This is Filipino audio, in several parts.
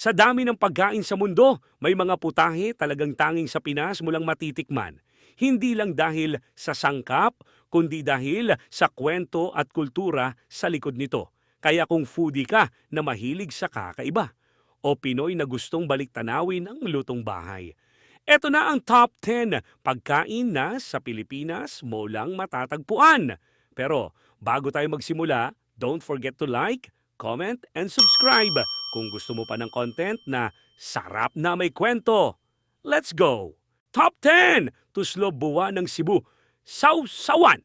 Sa dami ng pagkain sa mundo, may mga putahe talagang tanging sa Pinas mo lang matitikman. Hindi lang dahil sa sangkap, kundi dahil sa kwento at kultura sa likod nito. Kaya kung foodie ka na mahilig sa kakaiba, o Pinoy na gustong balik-tanawin ang lutong bahay. Ito na ang top 10 pagkain na sa Pilipinas mo lang matatagpuan. Pero bago tayo magsimula, don't forget to like, comment, and subscribe kung gusto mo pa ng content na sarap na may kwento. Let's go! Top 10! Tuslo buwa ng Cebu. Sausawan!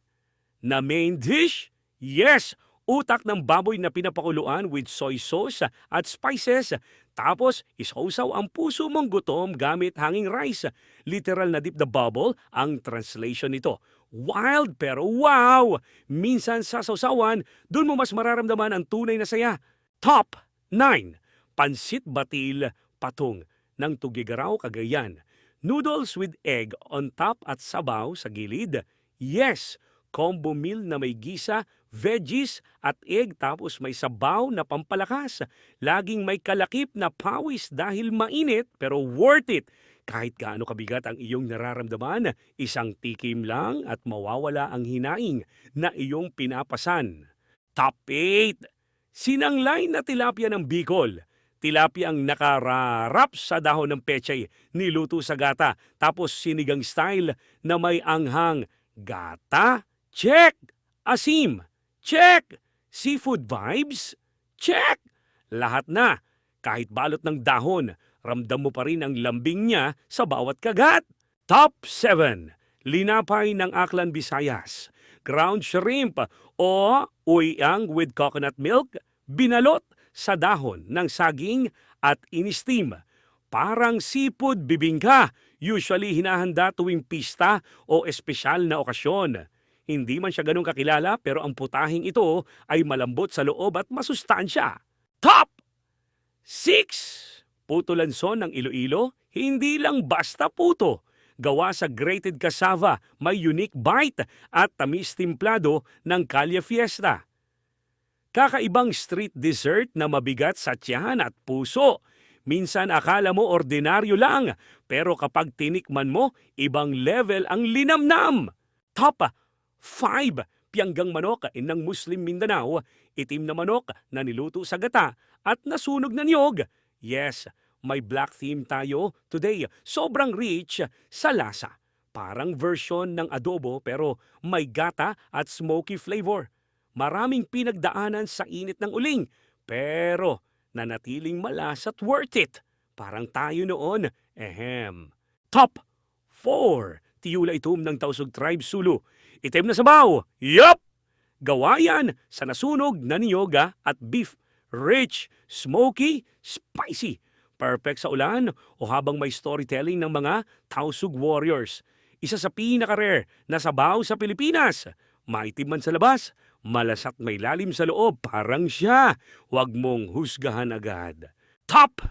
Na main dish? Yes! Utak ng baboy na pinapakuluan with soy sauce at spices. Tapos, isausaw ang puso mong gutom gamit hanging rice. Literal na dip the bubble ang translation nito. Wild pero wow! Minsan sa sausawan, dun mo mas mararamdaman ang tunay na saya. Top 9. Pansit Batil Patong ng Tugigaraw, Cagayan. Noodles with egg on top at sabaw sa gilid. Yes! Combo meal na may gisa, veggies at egg tapos may sabaw na pampalakas. Laging may kalakip na pawis dahil mainit pero worth it. Kahit gaano kabigat ang iyong nararamdaman, isang tikim lang at mawawala ang hinaing na iyong pinapasan. Top 8. Sinanglay na tilapia ng Bicol. Tilapia ang nakararap sa dahon ng pechay, niluto sa gata, tapos sinigang style na may anghang. Gata? Check! Asim? Check! Seafood vibes? Check! Lahat na. Kahit balot ng dahon, ramdam mo pa rin ang lambing niya sa bawat kagat. Top 7. Linapay ng Aklan Visayas. Ground shrimp o uyang with coconut milk, binalot sa dahon ng saging at inistim. Parang seafood bibingka, usually hinahanda tuwing pista o espesyal na okasyon. Hindi man siya ganun kakilala pero ang putahing ito ay malambot sa loob at masustansya. Top 6. Puto lanson ng Iloilo, hindi lang basta puto. Gawa sa grated cassava, may unique bite at tamis timplado ng Kalye Fiesta. Kakaibang street dessert na mabigat sa tiyahan at puso. Minsan akala mo ordinaryo lang, pero kapag tinikman mo, ibang level ang linamnam. Top 5. Pianggang manok ng Muslim Mindanao, itim na manok na niluto sa gata at nasunog na niyog. Yes, may black theme tayo today. Sobrang rich sa lasa. Parang version ng adobo pero may gata at smoky flavor. Maraming pinagdaanan sa init ng uling pero nanatiling malas at worth it. Parang tayo noon. Ehem. Top 4. Tiyula itom ng Tausug Tribe Sulu. Itim na sabaw. Yup! Gawa yan sa nasunog na niyoga at beef. Rich, smoky, spicy. Perfect sa ulan o habang may storytelling ng mga Tausug Warriors. Isa sa pinaka-rare na sabaw sa Pilipinas. Maitim man sa labas, malasat may lalim sa loob, parang siya. Huwag mong husgahan agad. Top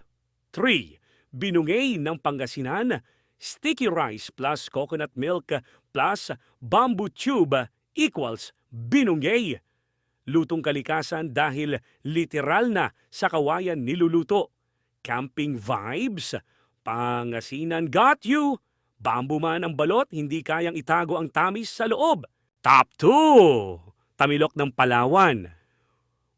3. Binungay ng Pangasinan, sticky rice plus coconut milk plus bamboo tube equals binunggay. Lutong kalikasan dahil literal na sa kawayan niluluto. Camping vibes, Pangasinan got you. Bamboo man ang balot, hindi kayang itago ang tamis sa loob. Top 2. Tamilok ng Palawan.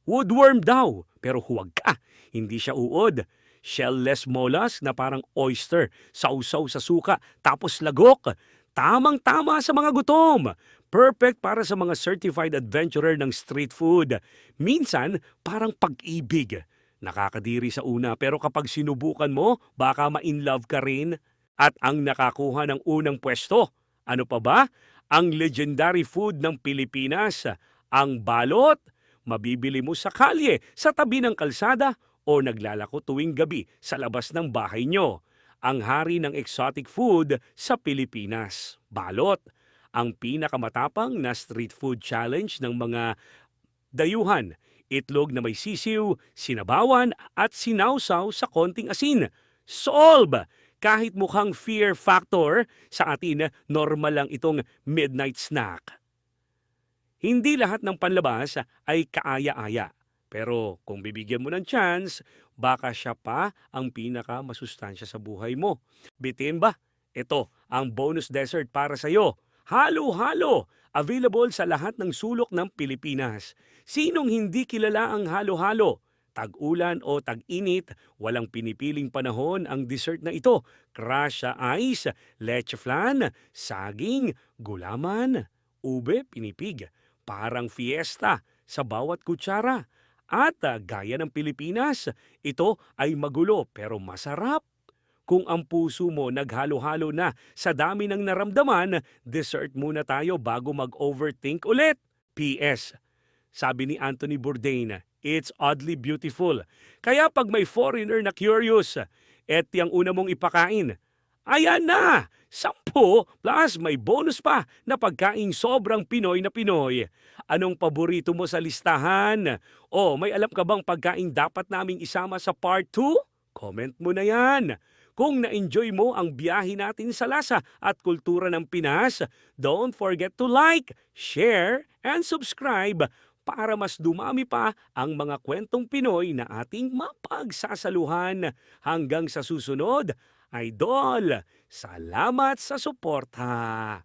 Woodworm daw, pero huwag ka. Hindi siya uod. Shellless molas na parang oyster, sausaw sa suka, tapos lagok. Tamang-tama sa mga gutom. Perfect para sa mga certified adventurer ng street food. Minsan, parang pag-ibig. Nakakadiri sa una pero kapag sinubukan mo, baka ma-inlove ka rin. At ang nakakuha ng unang pwesto, ano pa ba? Ang legendary food ng Pilipinas, ang balot. Mabibili mo sa kalye, sa tabi ng kalsada o naglalako tuwing gabi sa labas ng bahay nyo ang hari ng exotic food sa Pilipinas. Balot, ang pinakamatapang na street food challenge ng mga dayuhan. Itlog na may sisiw, sinabawan at sinawsaw sa konting asin. Solve! Kahit mukhang fear factor, sa atin normal lang itong midnight snack. Hindi lahat ng panlabas ay kaaya-aya. Pero kung bibigyan mo ng chance, baka siya pa ang pinaka masustansya sa buhay mo. Bitin ba? Ito ang bonus dessert para sa iyo. Halo-halo! Available sa lahat ng sulok ng Pilipinas. Sinong hindi kilala ang halo-halo? Tag-ulan o tag-init, walang pinipiling panahon ang dessert na ito. Crush sa ice, leche flan, saging, gulaman, ube, pinipig. Parang fiesta sa bawat kutsara. At ah, gaya ng Pilipinas, ito ay magulo pero masarap. Kung ang puso mo naghalo-halo na sa dami ng naramdaman, dessert muna tayo bago mag-overthink ulit. P.S. Sabi ni Anthony Bourdain, it's oddly beautiful. Kaya pag may foreigner na curious, et yung una mong ipakain, ayan na! Sampo plus may bonus pa na pagkain sobrang Pinoy na Pinoy. Anong paborito mo sa listahan? O may alam ka bang pagkain dapat naming isama sa part 2? Comment mo na yan. Kung na-enjoy mo ang biyahe natin sa lasa at kultura ng Pinas, don't forget to like, share, and subscribe para mas dumami pa ang mga kwentong Pinoy na ating mapagsasaluhan. Hanggang sa susunod, Idol, salamat sa suporta.